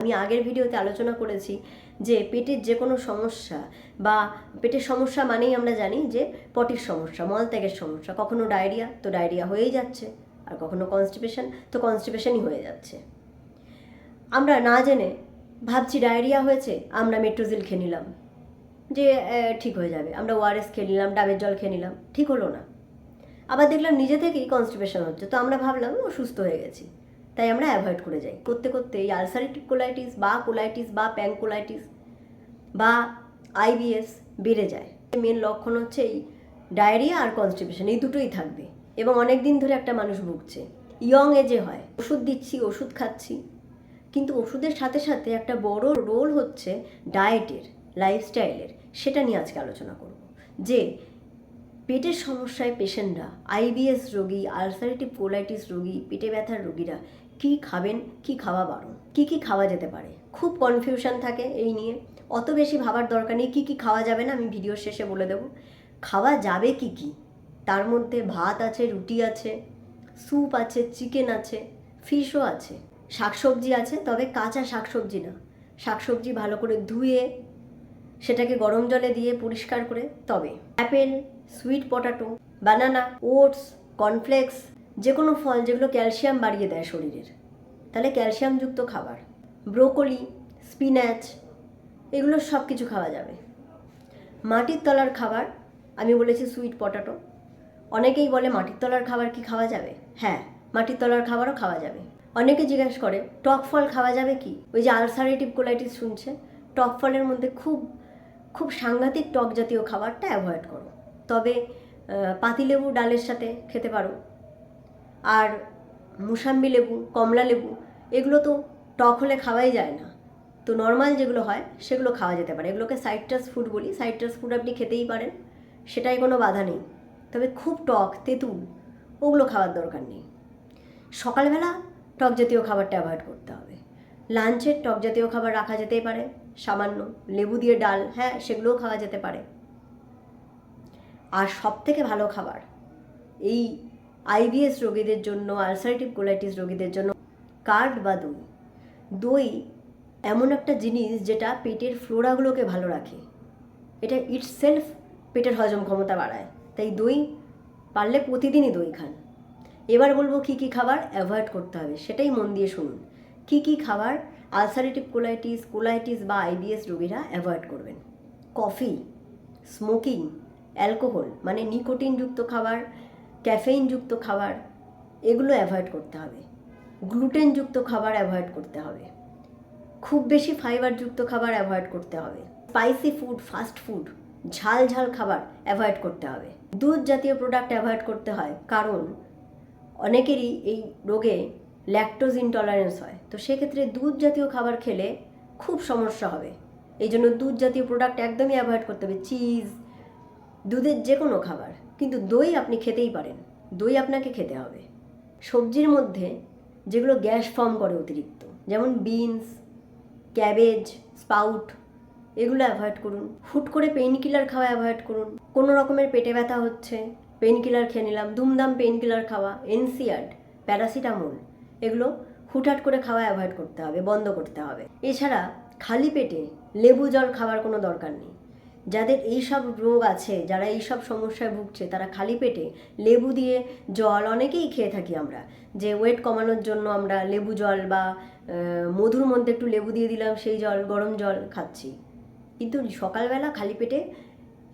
আমি আগের ভিডিওতে আলোচনা করেছি যে পেটের যে কোনো সমস্যা বা পেটের সমস্যা মানেই আমরা জানি যে পটির সমস্যা মলত্যাগের সমস্যা। কখনো ডায়রিয়া, তো ডায়রিয়া হয়েই যাচ্ছে। আর কখনো কনস্টিপেশন তো কনস্টিপেশনই হয়ে যাচ্ছে। আমরা না জেনে ভাবছি ডায়রিয়া হয়েছে, আমরা মেট্রোজিল খেয়ে নিলাম। যে ঠিক হয়ে যাবে। আমরা ওআরএস খেয়ে নিলাম, ডাবের জল খেয়ে নিলাম, ঠিক হলো না। আবার দেখলাম নিজে থেকেই কনস্টিপেশন হচ্ছে। তো আমরা ভাবলাম, ও সুস্থ হয়ে গেছি। তাই আমরা অ্যাভয়েড করে যাই। করতে করতে এই আলসারেটিভ কোলাইটিস বা কোলাইটিস বা প্যাঙ্কোলাইটিস বা আইবিএস বেড়ে যায়। মেন লক্ষণ হচ্ছে এই ডায়রিয়া আর কনস্টিপেশন এই দুটোই থাকবে। এবং অনেক দিন ধরে একটা মানুষ ভুগছে। ইয়ং এজে হয়। ওষুধ দিচ্ছি, ওষুধ খাচ্ছি। কিন্তু ওষুধের সাথে সাথে একটা বড় রোল হচ্ছে ডায়েটের লাইফস্টাইলের সেটা নিয়ে আজকে আলোচনা করব। যে পেটের সমস্যায় পেশেন্টরা আইবিএস রোগী আলসারেটিভ কোলাইটিস রোগী, পেটে ব্যথার রোগীরা কী খাবেন, কি খাওয়া বারণ, কী কী খাওয়া যেতে পারে। খুব কনফিউশন থাকে এই নিয়ে। অত বেশি ভাবার দরকার নেই, কী কী খাওয়া যাবে না আমি ভিডিওর শেষে বলে দেবো। খাওয়া যাবে কি কি? তার মধ্যে ভাত আছে, রুটি আছে স্যুপ আছে চিকেন আছে ফিশও আছে। শাকসবজি আছে, তবে কাঁচা শাকসবজি না। শাকসবজি ভালো করে ধুয়ে, সেটাকে গরম জলে দিয়ে পরিষ্কার করে, তবে apple sweet potato banana oats cornflakes যে কোনো ফল যেগুলো ক্যালসিয়াম বাড়িয়ে দেয় শরীরের। তাহলে ক্যালসিয়ামযুক্ত খাবার, ব্রোকলি, স্পিনাচ, এগুলো সব কিছু খাওয়া যাবে। মাটির তলার খাবার, আমি বলেছি সুইট পটাটো অনেকেই বলে মাটির তলার খাবার কি খাওয়া যাবে? হ্যাঁ মাটির তলার খাবারও খাওয়া যাবে। অনেকে জিজ্ঞেস করে, টক ফল খাওয়া যাবে কি? ওই যে আলসারেটিভ কোলাইটিস শুনছে, টক ফলের মধ্যে খুব খুব সাংঘাতিক টক জাতীয় খাবারটা অ্যাভয়েড করো। তবে পাতিলেবু ডালের সাথে খেতে পারো। আর মুসাম্বি লেবু, কমলা লেবু, এগুলো তো টক হলে খাওয়াই যায় না। তো নর্মাল যেগুলো হয়, সেগুলো খাওয়া যেতে পারে। এগুলোকে সাইট্রাস ফুড বলি। সাইট্রাস ফুড আপনি খেতেই পারেন, সেটাই কোনো বাধা নেই। তবে খুব টক, তেঁতুল, ওগুলো খাওয়ার দরকার নেই। সকালবেলা টক জাতীয় খাবারটা অ্যাভয়েড করতে হবে। লাঞ্চের টক জাতীয় খাবার রাখা যেতেই পারে, সামান্য লেবু দিয়ে ডাল হ্যাঁ সেগুলোও খাওয়া যেতে পারে। আর সব থেকে ভালো খাবার, এই আইবিএস রোগীদের জন্য, আলসারেটিভ কোলাইটিস রোগীদের জন্য কার্ড বা দই। দই এমন একটা জিনিস যেটা পেটের ফ্লোরাগুলোকে ভালো রাখে। এটা ইটসেলফ পেটের হজম ক্ষমতা বাড়ায়। তাই দই পারলে প্রতিদিনই দই খান। এবার বলব কী কী খাবার অ্যাভয়েড করতে হবে, সেটাই মন দিয়ে শুনুন। কী কী খাবার আলসারেটিভ কোলাইটিস কোলাইটিস বা আইবিএস রোগীরা অ্যাভয়েড করবেন? কফি স্মোকিং অ্যালকোহল মানে নিকোটিনযুক্ত খাবার ক্যাফেইনযুক্ত খাবার, এগুলো অ্যাভয়েড করতে হবে। গ্লুটেনযুক্ত খাবার অ্যাভয়েড করতে হবে। খুব বেশি ফাইবারযুক্ত খাবার অ্যাভয়েড করতে হবে। স্পাইসি ফুড ফাস্ট ফুড ঝাল ঝাল খাবার অ্যাভয়েড করতে হবে। দুধ জাতীয় প্রোডাক্ট অ্যাভয়েড করতে হয় কারণ অনেকেরই এই রোগে ল্যাকটোজ ইনটলারেন্স হয়। তো সেক্ষেত্রে দুধ জাতীয় খাবার খেলে খুব সমস্যা হবে। এই জন্য দুধ জাতীয় প্রোডাক্ট একদমই অ্যাভয়েড করতে হবে। চিজ দুধের যে কোনো খাবার। কিন্তু দই আপনি খেতেই পারেন। দই আপনাকে খেতে হবে। সবজির মধ্যে যেগুলো গ্যাস ফর্ম করে অতিরিক্ত, যেমন বিনস, ক্যাবেজ স্পাউট এগুলো অ্যাভয়েড করুন। হুট করে পেইন কিলার খাওয়া অ্যাভয়েড করুন। কোনো রকমের পেটে ব্যথা হচ্ছে পেইন কিলার খেয়ে নিলাম। দুমদাম পেইন কিলার খাওয়া এনসিয়ার্ড প্যারাসিটামল, এগুলো হুটহাট করে খাওয়া অ্যাভয়েড করতে হবে, বন্ধ করতে হবে। এছাড়া খালি পেটে লেবু জল খাওয়ার কোনো দরকার নেই। যাদের এই সব রোগ আছে, যারা এই সব সমস্যায় ভুগছে, তারা খালি পেটে লেবু দিয়ে জল অনেকেই খেয়ে থাকি আমরা। যে ওয়েট কমানোর জন্য আমরা লেবু জল বা মধুর মধ্যে একটু লেবু দিয়ে দিলাম, সেই জল, গরম জল খাচ্ছি। কিন্তু সকালবেলা খালি পেটে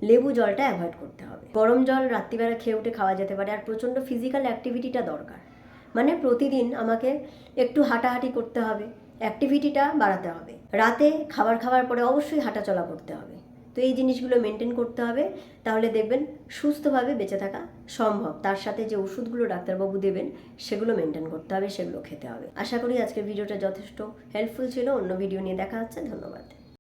লেবু জলটা অ্যাভয়েড করতে হবে। গরম জল রাত্রিবেলা খেয়ে উঠে খাওয়া যেতে পারে, আর প্রচণ্ড ফিজিক্যাল অ্যাক্টিভিটিটা দরকার। মানে প্রতিদিন আমাকে একটু হাঁটাহাঁটি করতে হবে অ্যাক্টিভিটিটা বাড়াতে হবে। রাতে খাবার খাওয়ার পরে অবশ্যই হাঁটাচলা করতে হবে। তো এই জিনিসগুলো মেনটেন করতে হবে। তাহলে দেখবেন সুস্থভাবে বেঁচে থাকা সম্ভব। তার সাথে যে ওষুধগুলো ডাক্তারবাবু দেবেন, সেগুলো মেনটেন করতে হবে, সেগুলো খেতে হবে। আশা করি আজকের ভিডিওটা যথেষ্ট হেল্পফুল ছিল। অন্য ভিডিও নিয়ে দেখা হচ্ছে। ধন্যবাদ।